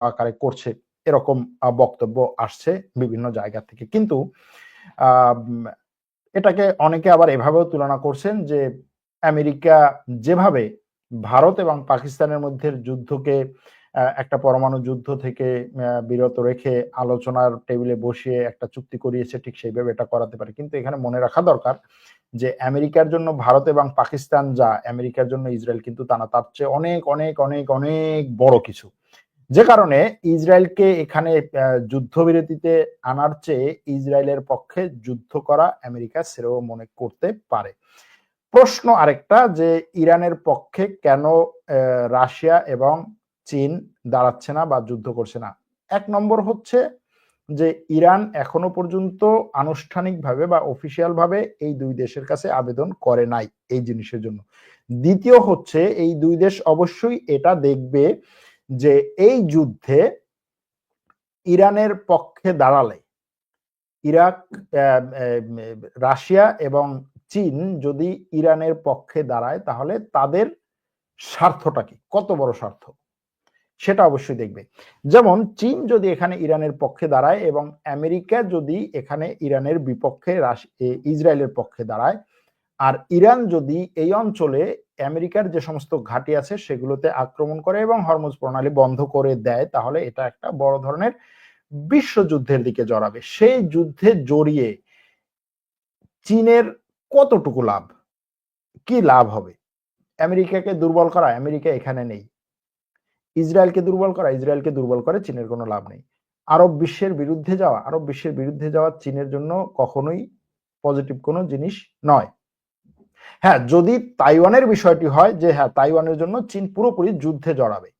আকারে করছে, এরকম বক্তব্য আসছে বিভিন্ন জায়গা থেকে। কিন্তু এটাকে অনেকে আবার এভাবেও তুলনা করছেন যে, আমেরিকা যেভাবে ভারত এবং পাকিস্তানের মধ্যে যুদ্ধকে একটা পরমাণু যুদ্ধ থেকে বিরত রেখে আলোচনার টেবিলে বসিয়ে একটা চুক্তি করিয়েছে, ঠিক সেইভাবে এটা করাতে পারে। কিন্তু এখানে মনে রাখা দরকার যে, আমেরিকার জন্য ভারত এবং পাকিস্তান যা, আমেরিকার জন্য ইসরায়েল কিন্তু তা না, তার চেয়ে অনেক অনেক অনেক অনেক বড় কিছু। যে কারণে ইসরায়েলকে এখানে যুদ্ধবিরতিতে আনার চেয়ে ইসরায়েলের পক্ষে যুদ্ধ করা আমেরিকা সেরেও মনে করতে পারে। প্রশ্ন আরেকটা যে ইরানের পক্ষে কেন রাশিয়া এবং চীন দাঁড়াচ্ছে না বা যুদ্ধ করছে না? এক নম্বর হচ্ছে যে ইরান এখনও পর্যন্ত আনুষ্ঠানিকভাবে বা ভাবে এই দুই দেশের কাছে আবেদন করে নাই এই জিনিসের জন্য। দ্বিতীয় হচ্ছে এই দুই দেশ অবশ্যই এটা দেখবে যে এই যুদ্ধে ইরানের পক্ষে দাঁড়ালে ইরাক রাশিয়া এবং চীন যদি ইরানের পক্ষে দাঁড়ায়, তাহলে তাদের স্বার্থটা কি? কত বড় স্বার্থ? সেটা অবশ্যই দেখবে। যেমন চীন যদি এখানে ইরানের পক্ষে দাঁড়ায় এবং আমেরিকা যদি এখানে ইরানের বিপক্ষে ইসরায়েলের পক্ষে দাঁড়ায়, আর ইরান যদি এই অঞ্চলে আমেরিকার যে সমস্ত ঘাঁটি আছে সেগুলোতে আক্রমণ করে এবং হরমুজ প্রণালী বন্ধ করে দেয়, তাহলে এটা একটা বড় ধরনের বিশ্বযুদ্ধের দিকে জড়াবে। সেই যুদ্ধে জড়িয়ে চীনের কতটুকু লাভ? কি লাভ হবে? আমেরিকাকে দুর্বল করা, আমেরিকা এখানে নেই। ইসরায়েলকে দুর্বল করা, ইসরায়েলকে দুর্বল করে চীনের কোনো লাভ নেই। আরব বিশ্বের বিরুদ্ধে যাওয়া, আরব বিশ্বের বিরুদ্ধে যাওয়া চীনের জন্য কখনোই পজিটিভ কোনো জিনিস নয়। হ্যাঁ যদি তাইওয়ানের বিষয়টি হয় যে হ্যাঁ তাইওয়ানের জন্য চীন পুরোপুরি যুদ্ধে জড়াবে,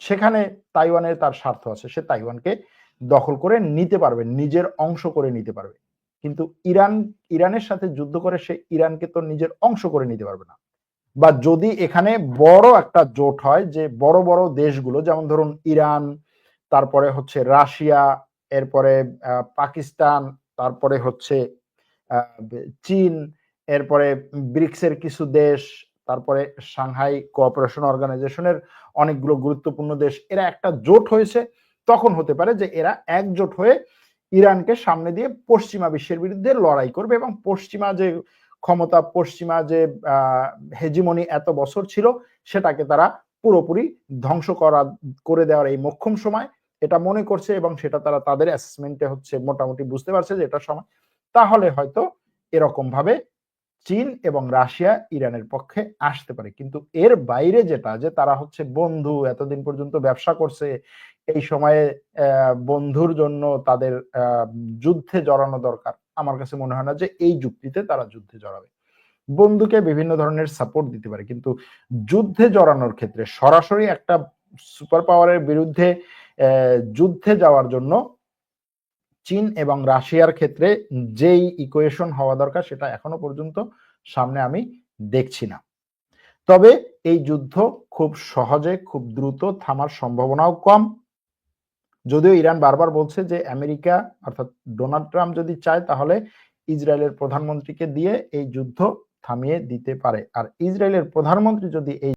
সেখানে তাইওয়ানের তার স্বার্থ আছে, সে তাইওয়ানকে দখল করে নিতে পারবে, নিজের অংশ করে নিতে পারবে। কিন্তু ইরান, ইরানের সাথে যুদ্ধ করে সে ইরানকে তো নিজের অংশ করে নিতে পারবে না। বা যদি এখানে বড় একটা জোট হয় যে, বড় বড় দেশগুলো, যেমন ধরুন ইরান, তারপরে হচ্ছে রাশিয়া, এরপরে পাকিস্তান, তারপরে হচ্ছে চীন এরপরে ব্রিক্সের কিছু দেশ, তারপরে সাংহাই কোঅপারেশন অর্গানাইজেশনের অনেকগুলো গুরুত্বপূর্ণ দেশ, এরা একটা জোট হয়েছে। তখন হতে পারে যে এরা একজোট হয়ে ইরানকে সামনে দিয়ে পশ্চিমা বিশ্বের বিরুদ্ধে লড়াই করবে এবং পশ্চিমা যে ক্ষমতা, পশ্চিমা যে হেজিমনি এত বছর ছিল, সেটাকে তারা পুরোপুরি ধ্বংস করা, করে দেওয়ার এই মক্ষম সময় এটা মনে করছে এবং সেটা তারা তাদের অ্যাসেসমেন্টে হচ্ছে মোটামুটি বুঝতে পারছে যে এটা সময়। তাহলে হয়তো এরকম ভাবে চীন এবং রাশিয়া ইরানের পক্ষে আসতে পারে। কিন্তু এর বাইরে যেটা, যে তারা হচ্ছে বন্ধু, এতদিন পর্যন্ত ব্যবসা করছে, এই সময়ে বন্ধুর জন্য তাদের যুদ্ধে জড়ানো দরকার। আমার কাছে মনে হয় না যে এই যুক্তিতে তারা যুদ্ধে জড়াবে। বন্ধুকে বিভিন্ন ধরনের সাপোর্ট দিতে পারে, কিন্তু যুদ্ধে জড়ানোর ক্ষেত্রে সরাসরি একটা সুপার পাওয়ারের বিরুদ্ধে যুদ্ধে যাওয়ার জন্য চীন এবং রাশিয়ার ক্ষেত্রে যেই ইকুয়েশন হওয়া দরকার সেটা এখনও পর্যন্ত সামনে আমি দেখছি না। তবে এই যুদ্ধ খুব সহজে, খুব দ্রুত থামার সম্ভাবনাও কম। যদিও ইরান বারবার বলছে যে আমেরিকা অর্থাৎ ডোনাল্ড ট্রাম্প যদি চায় তাহলে ইসরায়েলের প্রধানমন্ত্রীকে দিয়ে এই যুদ্ধ থামিয়ে দিতে পারে। আর ইসরায়েলের প্রধানমন্ত্রী যদি এই